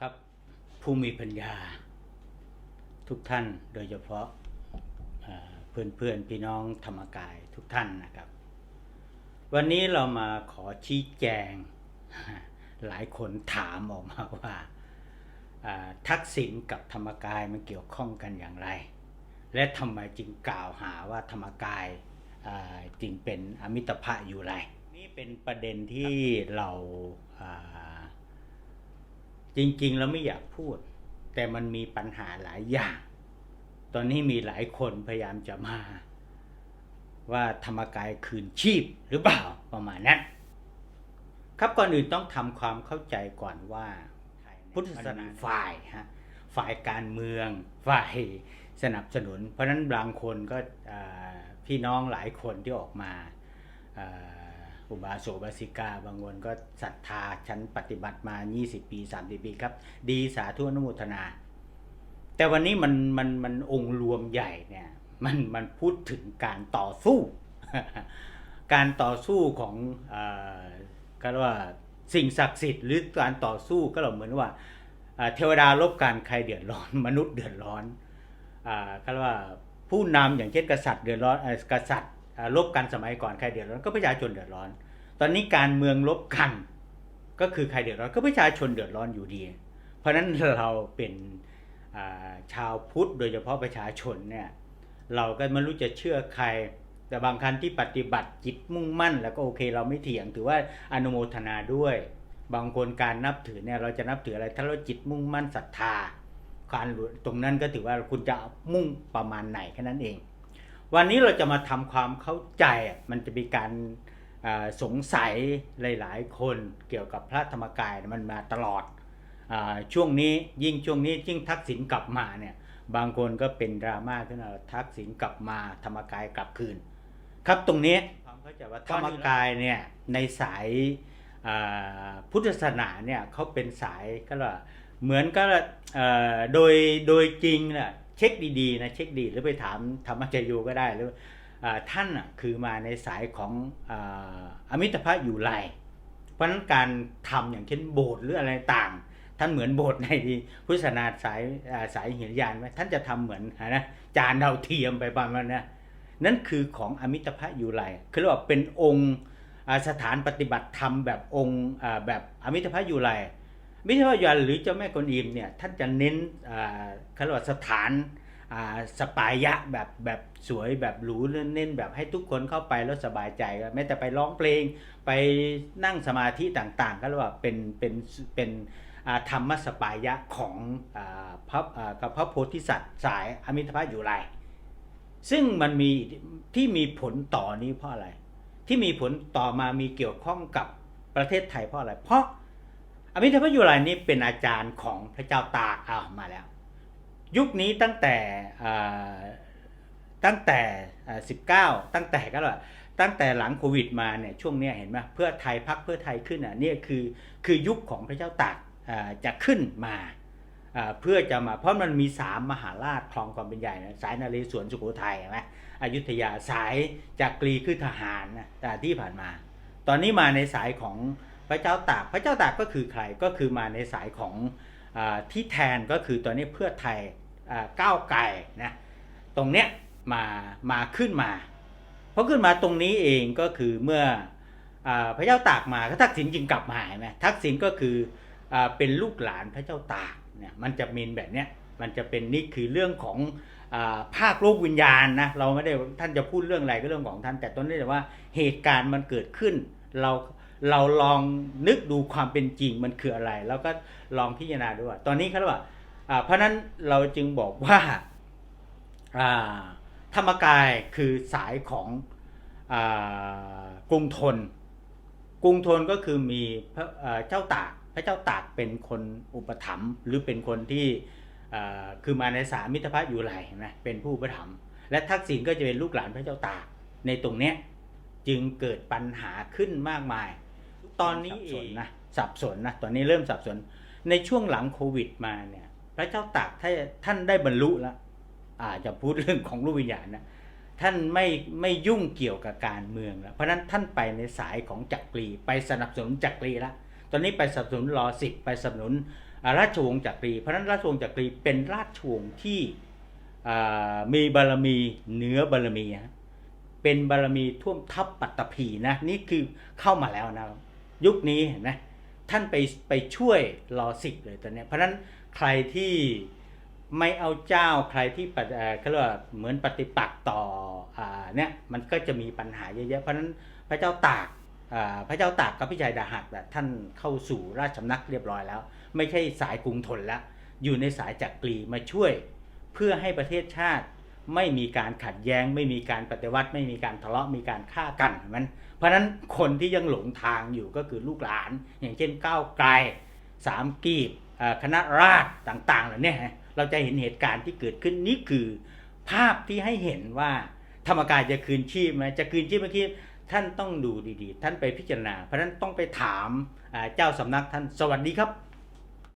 ครับผู้มีปัญญา ทุกท่านโดยเฉพาะเพื่อนเพื่อนพี่น้องธรรมกายทุกท่านนะครับ วันนี้เรามาขอชี้แจง หลายคนถามออกมาว่าทักษิณกับธรรมกายมันเกี่ยวข้องกันอย่างไร และทำไมจึงกล่าวหาว่าธรรมกายจึงเป็นอมิตภะอยู่ไร นี่เป็นประเด็นที่เราา จริงๆแล้วไม่อยากพูด แต่มันมีปัญหาหลายอย่าง ตอนนี้มีหลายคนพยายามจะมา ว่าธรรมกายคืนชีพหรือเปล่าประมาณนั้นครับก่อนอื่นต้องทำความเข้าใจก่อนว่า พุทธศาสนาฝ่ายฮะฝ่ายการเมืองฝ่ายสนับสนุน เพราะนั้นบางคนก็พี่น้องหลายคนที่ออกมา อุบาสกบาสิกา บางคนก็ศรัทธาฉันปฏิบัติมา 20 ปี 30 ปีครับ ดีสาธุอนุโมทนา แต่วันนี้มันมันมันองค์รวมใหญ่เนี่ยมันมันพูดถึงการต่อสู้ การต่อสู้ของเอ่อก็เรียกว่าสิ่งศักดิ์สิทธิ์หรือการต่อสู้ก็เราเหมือนว่าเทวดาลบกันใครเดือดร้อน มนุษย์เดือดร้อนอ่าก็เรียกว่าผู้นำอย่างเช่นกษัตริย์เดือดร้อนกษัตริย์ ลบกันสมัยก่อนใครเดือดร้อนก็ประชาชนเดือดร้อน ตอนนี้การเมืองลบกัน ก็คือใครเดือดร้อนก็ประชาชนเดือดร้อนอยู่ดี เพราะฉะนั้นเราเป็นชาวพุทธโดยเฉพาะประชาชนเนี่ยเราก็ไม่รู้จะเชื่อใคร แต่บางครั้งที่ปฏิบัติจิตมุ่งมั่น แล้วก็โอเคเราไม่เถียงถือว่าอนุโมทนาด้วย บางคนการนับถือเนี่ยเราจะนับถืออะไรถ้าเราจิตมุ่งมั่นศรัทธาการตรงนั้นก็ถือว่าคุณจะมุ่งประมาณไหนแค่นั้นเอง วันนี้เราจะมาทำความเข้าใจอะมันจะมีการอ่าสงสัยหลายๆ คนเกี่ยวกับพระธรรมกายมันมาตลอดอาช่วงนี้ยิ่งช่วงนี้ยิ่งทักษิณกลับมาเนี่ยบางคนก็เป็นดราม่าขึ้นมาทักษิณกลับมาธรรมกายกลับคืน ครับตรงนี้ความเข้าใจว่าธรรมกายเนี่ยในสายอ่าพุทธศาสนาเนี่ยเขาเป็นสายก็ว่าเหมือนก็เอ่อโดยโดยจริงน่ะ เช็คดีๆนะเช็คดีหรือไปถามธรรมจโยก็ได้หรือท่านน่ะคือมาในสายของอาอมิตภะอยู่ไรเพราะนั้นการทำอย่างเช่นโบสถ์หรืออะไรต่าง ท่านเหมือนโบสถ์ในพุทธศาสนาสายสายหินยานไหมท่านจะทำเหมือนนะจานดาวเทียมไปประมาณนะนั่นคือของอมิตภะอยู่ไลคือเรียกว่าเป็นองค์สถานปฏิบัติธรรมแบบองค์แบบอมิตภะอยู่ไลอ มิตภะยูไลหรือเจ้าแม่กวนอิมเนี่ยท่านจะเน้นอ่ารว่าสถานอ่าสปายะแบบแบบสวยแบบหรูเน้นแบบให้ทุกคนเข้าไปแล้วสบายใจแม้แต่ไปร้องเพลงไปนั่งสมาธิต่างๆ ก็เรียกว่าเป็นเป็นเป็นธรรมสปายะของอาพระอ่ากับพระโพธิสัตว์สายอมิตภะยูไลซึ่งมันมีที่มีผลต่อนี้เพราะอะไร ที่มีผลต่อมามีเกี่ยวข้องกับประเทศไทยเพราะอะไร เพราะ อมิตพยุไรนี้เป็นอาจารย์ของพระเจ้าตากอ้าวมาแล้ว ยุคนี้ตั้งแต่ตั้งแต่สิบเก้า19 ตั้งแต่ก็ว่าตั้งแต่หลังโควิดมาเนี่ยช่วงนี้เห็นไหมเพื่อไทยพักเพื่อไทยขึ้นอะเนี่ยคือคือยุคของพระเจ้าตากจะขึ้นมาเพื่อจะมาเพราะมันมีสามมหาราชครองความเป็นใหญ่นะสายนาเรศวรสุโขทัยใช่ไหมอยุธยาสายจากกรีคือทหารนะแต่ที่ผ่านมา ตอนนี้มาในสายของ พระเจ้าตาก พระเจ้าตากก็คือใครก็คือมาในสายของอที่แทนก็คือตอนนี้เพื่อไทยก้าวไกลนะตรงเนี้ยมามาขึ้นมาเพราะขึ้นมาตรงนี้เองก็คือเมื่ออพระเจ้าตากมาก็ทักษิณจึงกลับมาเห็นไหมทักษิณก็คืออเป็นลูกหลานพระเจ้าตากเนี่ยมันจะมีแบบเนี้ยมันจะเป็นนี่คือเรื่องของอภาคโลกวิญญาณนะเราไม่ได้ท่านจะพูดเรื่องอะไรก็เรื่องของท่าน แต่ต้นนี้แต่ว่าเหตุการณ์มันเกิดขึ้นเรา เราลองนึกดูความเป็นจริงมันคืออะไร แล้วก็ลองพิจารณาดูว่าตอนนี้เขาเรียกว่าเพราะนั้นเราจึงบอกว่าธรรมกายคือสายของอกรุงทน กรุงธนก็คือมีพระเจ้าตากพระเจ้าตากเป็นคนอุปถัมภ์หรือเป็นคนที่คือมาในสามิตรภาพอยู่ไหลนไหมเป็นผู้อุปถัมภ์และทักษิณก็จะเป็นลูกหลานพระเจ้าตากในตรงเนี้ยจึงเกิดปัญหาขึ้นมากมาย ตอนนี้เองนนะสับสนนะตอนนี้เริ่มสับสน ในช่วงหลังโควิดมาเนี่ย พระเจ้าตากถ้าท่านได้บรรลุแล้วอาจจะพูดเรื่องของรูปวิญญาณนะท่านไม่ไม่ยุ่งเกี่ยวกับการเมืองแล้วเพราะนั้นท่านไปในสายของจักรีไปสนับสนุนจักรีแล้วตอนนี้ไปสนับสนุนรอสิบไปสนับสนุนราชวงศ์จักรีเพราะนั้นราชวงศ์จักรีเป็นราชวงศ์ที่มีบารมีเหนือบารมีฮะเป็นบารมีท่วมทัพปัตตภีนะนี่คือเข้ามาแล้วนะ ยุคนี้เห็นไหมท่านไปไปช่วยรอสิบเลยตอนนี้เพราะฉะนั้นใครที่ไม่เอาเจ้าใครที่เขาเรียกว่าเหมือนปฏิปักษ์ต่ออเนี่ยมันก็จะมีปัญหาเยอะๆเพราะฉะนั้นพระเจ้าตากพระเจ้าตากกับพิชัยดาหัสน่ะท่านเข้าสู่ราชสำนักเรียบร้อยแล้ว ไม่ใช่สายกรุงทนแล้ว อยู่ในสายจักรีมาช่วย เพื่อให้ประเทศชาติ ไม่มีการขัดแย้ง ไม่มีการปฏิวัติ ไม่มีการทะเลาะมีการฆ่ากันมันเพราะฉะนั้นคนที่ยังหลงทางอยู่ก็คือลูกหลาน อย่างเช่นก้าวไกลสามกีบคณะราษฎรต่างๆเหล่านี้เราจะเห็นเหตุการณ์ที่เกิดขึ้นนี่คือ ภาพที่ให้เห็นว่าธรรมกายจะคืนชีพไหมจะคืนชีพเมื่อกี้ท่านต้องดูดีๆ ท่านไปพิจารณา เพราะฉะนั้นต้องไปถามเจ้าสำนักท่านสวัสดีครับ